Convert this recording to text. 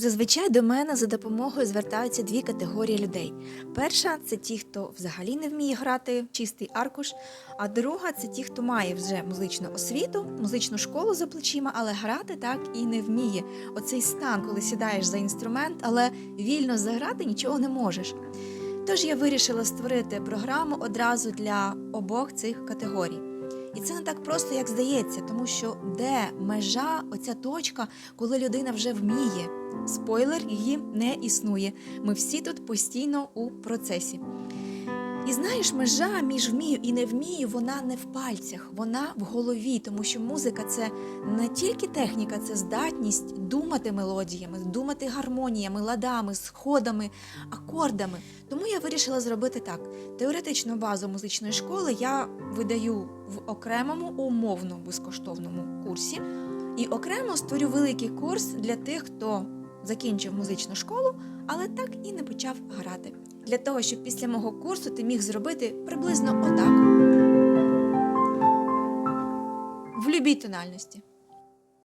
Зазвичай до мене за допомогою звертаються дві категорії людей. Перша це ті, хто взагалі не вміє грати чистий аркуш, а друга це ті, хто має вже музичну освіту, музичну школу за плечима, але грати так і не вміє. Оцей стан, коли сідаєш за інструмент, але вільно заграти нічого не можеш. Тож я вирішила створити програму одразу для обох цих категорій. І це не так просто, як здається, тому що де межа, оця точка, коли людина вже вміє. Спойлер, її не існує. Ми всі тут постійно у процесі. І знаєш, межа між вмію і не вмію, вона не в пальцях, вона в голові, тому що музика це не тільки техніка, це здатність думати мелодіями, думати гармоніями, ладами, сходами, акордами. Тому я вирішила зробити так: теоретичну базу музичної школи я видаю в окремому умовно безкоштовному курсі, і окремо створю великий курс для тих, хто закінчив музичну школу, але так і не почав грати. Для того, щоб після мого курсу ти міг зробити приблизно отак. В любій тональності.